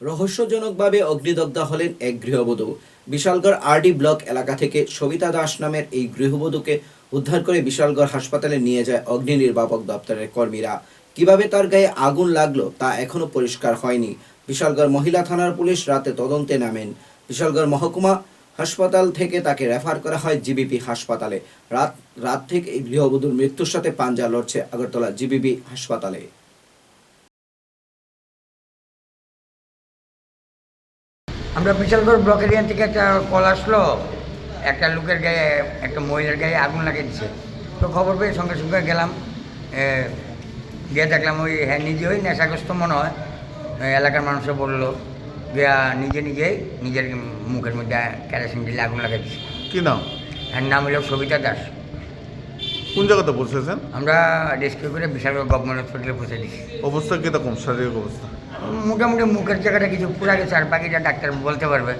রহস্যজনকভাবে অগ্নিদগ্ধ হলেন এক গৃহবধূ। বিশালগড় আরডি ব্লক এলাকা থেকে সবিতা দাস নামের এই গৃহবধূকে উদ্ধার করে বিশালগড় হাসপাতালে নিয়ে যায় অগ্নি নির্বাপক দপ্তরের কর্মীরা। কীভাবে তার গায়ে আগুন লাগল তা এখনও পরিষ্কার হয়নি। বিশালগড় মহিলা থানার পুলিশ রাতে তদন্তে নামেন। বিশালগড় মহকুমা হাসপাতাল থেকে তাকে রেফার করা হয় জিবিপি হাসপাতালে। রাত রাত থেকে এই গৃহবধূর মৃত্যুর সাথে পাঞ্জা লড়ছে আগরতলা জিবিপি হাসপাতালে। আমরা বিশালগড় ব্লক এরিয়া থেকে একটা কল আসলো। একটা লোকের গায়ে একটা মহিলার গায়ে আগুন লাগিয়ে দিচ্ছে তো খবর পেয়ে সঙ্গে সঙ্গে গেলাম। গিয়ে দেখলাম ওই হ্যাঁ নিজে ওই নেশাগ্রস্ত মনে হয়। এলাকার মানুষে বলল গিয়া নিজে নিজেই নিজের মুখের মধ্যে ক্যারাসিন দিলে আগুন লাগিয়ে দিচ্ছে কি নাম? এর নাম হলো সবিতা দাস। কোন জায়গাতে পৌঁছেছেন? আমরা রেস্কিউ করে বিশালগড় গভর্নমেন্ট হসপিটালে পৌঁছে দিচ্ছি অবস্থা কীরকম? শারীরিক অবস্থা? মোটামুটি মুখের জায়গাটা কিছু পুরা গেছে আর বাকিটা ডাক্তার বলতে পারবে।